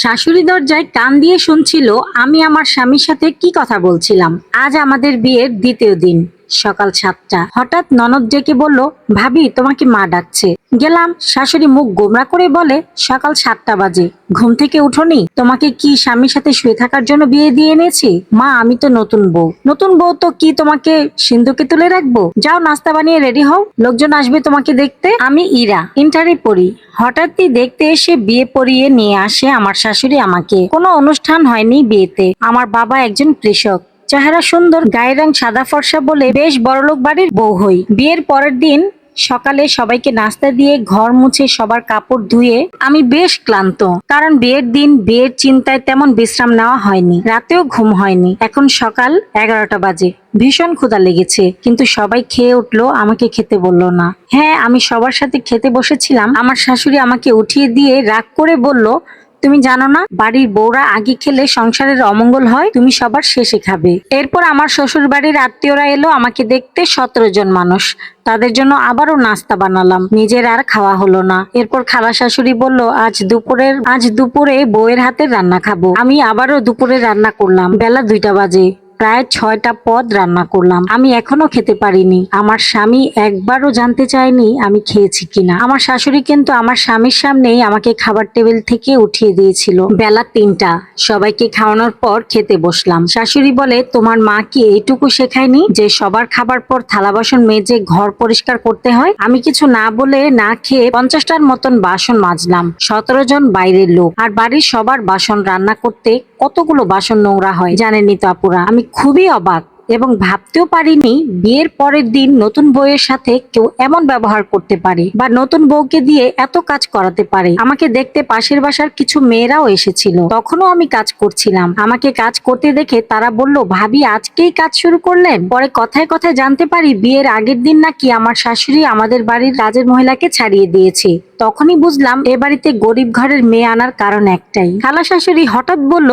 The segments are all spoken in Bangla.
শাশুড়ি দরজায় কান দিয়ে শুনছিল, আমি আমার স্বামীর সাথে কি কথা বলছিলাম। আজ আমাদের বিয়ের দ্বিতীয় দিন। সকাল সাতটা। হঠাৎ ননদ ডেকে বলল, ভাবি, তোমাকে মা ডাকছে। গেলাম, শাশুড়ি মুখ গোমরা করে বলে, সকাল সাতটা বাজে। ঘুম থেকে উঠোনি? তোমাকে কি স্বামীর সাথে শুয়ে থাকার জন্য বিয়ে দিয়ে এনেছি? মা, আমি তো নতুন বউ। নতুন বউ তো কি তোমাকে সিন্ধুকে তুলে রাখব? যাও, নাস্তা বানিয়ে রেডি হও। লোকজন আসবে তোমাকে দেখতে। আমি ইরা, ইন্টারে পড়ি। হঠাৎই দেখতে এসে বিয়ে পড়িয়ে নিয়ে আসে আমার শাশুড়ি আমাকে। কোনো অনুষ্ঠান হয়নি বিয়েতে। আমার বাবা একজন কৃষক। চেহারা সুন্দর, গায়ের রং সাদা ফর্সা বলে বেশ বড়লোক বাড়ির বউ হই। বিয়ের পরের দিন সকালে সবাইকে নাস্তা দিয়ে ঘর মুছে সবার কাপড় ধুয়ে আমি বেশ ক্লান্ত। কারণ বিয়ের দিন বিয়ের চিন্তায় তেমন বিশ্রাম নেওয়া হয়নি। রাতেও ঘুম হয়নি। এখন সকাল এগারোটা বাজে। ভীষণ ক্ষুধা লেগেছে। কিন্তু সবাই খেয়ে উঠল, আমাকে খেতে বলল না। হ্যাঁ আমি সবার সাথে খেতে বসেছিলাম। আমার শাশুড়ি আমাকে উঠিয়ে দিয়ে রাগ করে বলল তুমি জানো না, বাড়ির বউরা আগে খেলে সংসারের অমঙ্গল হয়, তুমি সবার শেষে খাবে। এরপর আমার শ্বশুর বাড়ির আত্মীয়রা এলো আমাকে দেখতে সতেরো জন মানুষ। তাদের জন্য আবারও নাস্তা বানালাম, নিজের আর খাওয়া হলো না। এরপর খালা শাশুড়ি বলল, আজ দুপুরের, আজ দুপুরে বউয়ের হাতে রান্না খাব। আমি আবারও দুপুরে রান্না করলাম, বেলা দুইটা বাজে। প্রায় ছয়টা পদ রান্না করলাম। আমি এখনও খেতে পারিনি। আমার স্বামী একবারও জানতে চায়নি আমি খেয়েছি কিনা। আমার শাশুড়ি কিন্তু আমার স্বামীর সামনেই আমাকে খাবার টেবিল থেকে উঠিয়ে দিয়েছিল। বেলা তিনটা। সবাইকে খাওয়ানোর পর খেতে বসলাম। শাশুড়ি বলে, তোমার মা কি এইটুকু শেখায়নি যে সবার খাবার পর থালা বাসন মেজে ঘর পরিষ্কার করতে হয়? আমি কিছু না বলে না খেয়ে পঞ্চাশটার মতন বাসন মাজলাম। সতেরো জন বাইরের লোক। আর বাড়ির সবার বাসন রান্না করতে কতগুলো বাসন নোংরা হয় জানেননি তো আপুরা। আমি খুবই অবাক। এবং ভাবতেও পারিনি বিয়ের পরের দিন নতুন বউয়ের সাথে কেউ এমন ব্যবহার করতে পারে বা নতুন বউকে দিয়ে এত কাজ করাতে পারে। আমাকে দেখতে পাশের বাসার কিছু মেয়েরাও এসেছিল। তখনও আমি কাজ করছিলাম। আমাকে কাজ করতে দেখে তারা বলল, ভাবি, আজকেই কাজ শুরু করলেন? পরে কথায় কথায় জানতে পারি বিয়ের আগের দিন নাকি আমার শাশুড়ি আমাদের বাড়ির রাজের মহিলাকে ছাড়িয়ে দিয়েছে। তখনই বুঝলাম, এ বাড়িতে গরিব ঘরের মেয়ে আনার কারণ একটাই। খালা শাশুড়ি হঠাৎ বলল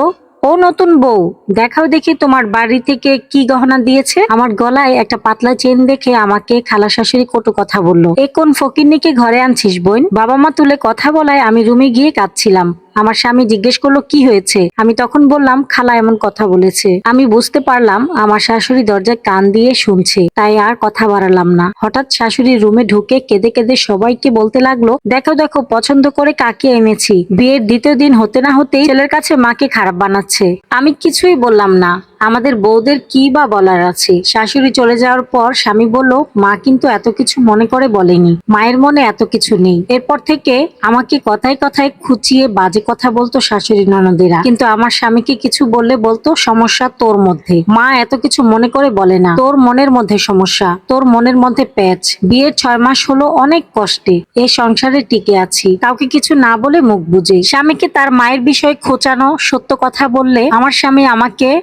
ও নতুন বউ। দেখাও দেখি তোমার বাড়ি থেকে কি গহনা দিয়েছে। আমার গলায় একটা পাতলা চেন দেখে আমাকে খালা শাশুড়ি কটু কথা বলল, এ কোন ফকিরনিকে ঘরে আনছিস বোন? বাবা মা তুলে কথা বলায় আমি রুমে গিয়ে কাঁদছিলাম। আমার স্বামী জিজ্ঞেস করল, কি হয়েছে? আমি তখন বললাম, খালা এমন কথা বলেছে। আমি বুঝতে পারলাম, আমার শাশুড়ি দরজায় কান দিয়ে শুনছে, তাই আর কথা বাড়ালাম না। হঠাৎ শাশুড়ির রুমে ঢুকে কেঁদে কেঁদে সবাইকে বলতে লাগল, দেখো দেখো, পছন্দ করে কাকে এনেছি? বিয়ের দ্বিতীয় দিন হতে না হতেই ছেলের কাছে মাকে খারাপ বানাচ্ছে। আমি কিছুই বললাম না। আমাদের বউদের কি বা বলার আছে? শাশুড়ি চলে যাওয়ার পর স্বামী বলল, মা কিন্তু এত কিছু মনে করে বলেনি। মায়ের মনে এত কিছু নেই। এরপর থেকে আমাকে কথায় কথায় খুচিয়ে বাজে কথা বলতো শাশুড়ি ননদেরা। কিন্তু আমার স্বামীকে কিছু বললে বলতো, সমস্যা তোর মধ্যে। মা এত কিছু মনে করে বলে না। তোর মনের মধ্যে সমস্যা। তোর মনের মধ্যে প্যাচ। বিয়ের ছয় মাস হলো অনেক কষ্টে। এ সংসারে টিকে আছি। কাউকে কিছু না বলে মুখ বুঝে স্বামীকে তার মায়ের বিষয়ে খোঁচানো, সত্য কথা বললে আমার স্বামী আমাকে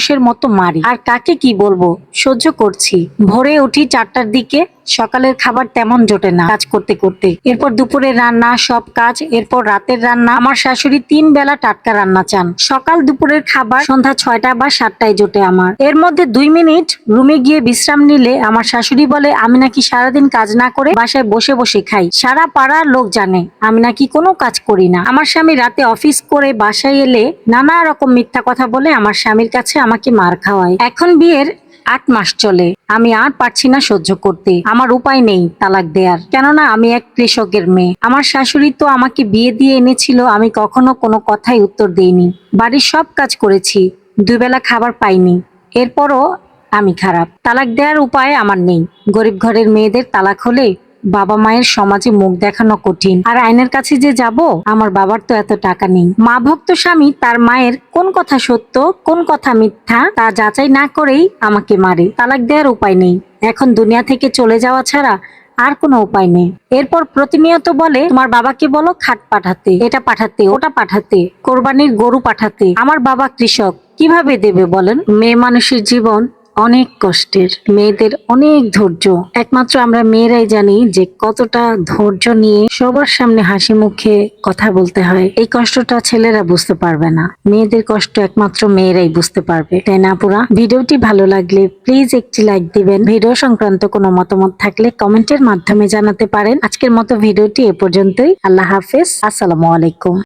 অমানুষের মতো মারি। আর কাকে কি বলব? সহ্য করছি। ভোরে উঠি চারটার দিকে। সকালের খাবার তেমন জোটে না কাজ করতে করতে। এরপর দুপুরের রান্না, সব কাজ। এরপর রাতের রান্না। আমার শাশুড়ি তিন বেলা টাটকা রান্না চান। সকাল দুপুরের খাবার সন্ধ্যা ছয়টা বা সাতটায় জোটে আমার। এর মধ্যে দুই মিনিট রুমে গিয়ে বিশ্রাম নিলে আমার শাশুড়ি বলে, আমি নাকি সারাদিন কাজ না করে বাসায় বসে বসে খাই। সারা পাড়ার লোক জানে, আমি নাকি কোনো কাজ করি না। আমার স্বামী রাতে অফিস করে বাসায় এলে নানা রকম মিথ্যা কথা বলে আমার স্বামীর কাছে আমাকে মার খাওয়ায়। এখন বিয়ের আট মাস চলে। আমি আর পারছি না সহ্য করতে। আমার উপায় নেই তালাক দেয়ার। কেননা আমি এক কৃষকের মেয়ে। আমার শাশুড়ি তো আমাকে বিয়ে দিয়ে এনেছিল, আমি কখনো কোনো কথাই উত্তর দেইনি। বাড়ির সব কাজ করেছি, দুবেলা খাবার পাইনি। এরপরও আমি খারাপ। তালাক দেওয়ার উপায় আমার নেই। গরিব ঘরের মেয়েদের তালাক হলে বাবা মায়ের সমাজে মুখ দেখানো কঠিন। আর আইনের কাছে যে যাব, আমার বাবার তো এত টাকা নেই। মা ভক্ত স্বামী, তার মায়ের কোন কথা সত্য, কোন কথা মিথ্যা, তা যাচাই না করেই আমাকে মারে। তালাক দেওয়ার উপায় নেই। এখন দুনিয়া থেকে চলে যাওয়া ছাড়া আর কোনো উপায় নেই। এরপর প্রতিনিয়ত বলে, তোমার বাবাকে বলো খাট পাঠাতে, এটা পাঠাতে, ওটা পাঠাতে, কোরবানির গরু পাঠাতে। আমার বাবা কৃষক, কীভাবে দেবে বলেন? মেয়ে মানুষের জীবন অনেক কষ্টের। মেয়েদের অনেক ধৈর্য। একমাত্র আমরা মেয়েরাই জানি যে কতটা ধৈর্য নিয়ে সবার সামনে হাসি মুখে কথা বলতে হয়। এই কষ্টটা ছেলেরা বুঝতে পারবে না। মেয়েদের কষ্ট একমাত্র মেয়েরাই বুঝতে পারবে। তাই না পুরা ভিডিওটি ভালো লাগলে প্লিজ একটি লাইক দিবেন। ভিডিও সংক্রান্ত কোনো মতামত থাকলে কমেন্টের মাধ্যমে জানাতে পারেন। আজকের মতো ভিডিওটি এ পর্যন্তই। আল্লাহ হাফেজ। আসসালামু আলাইকুম।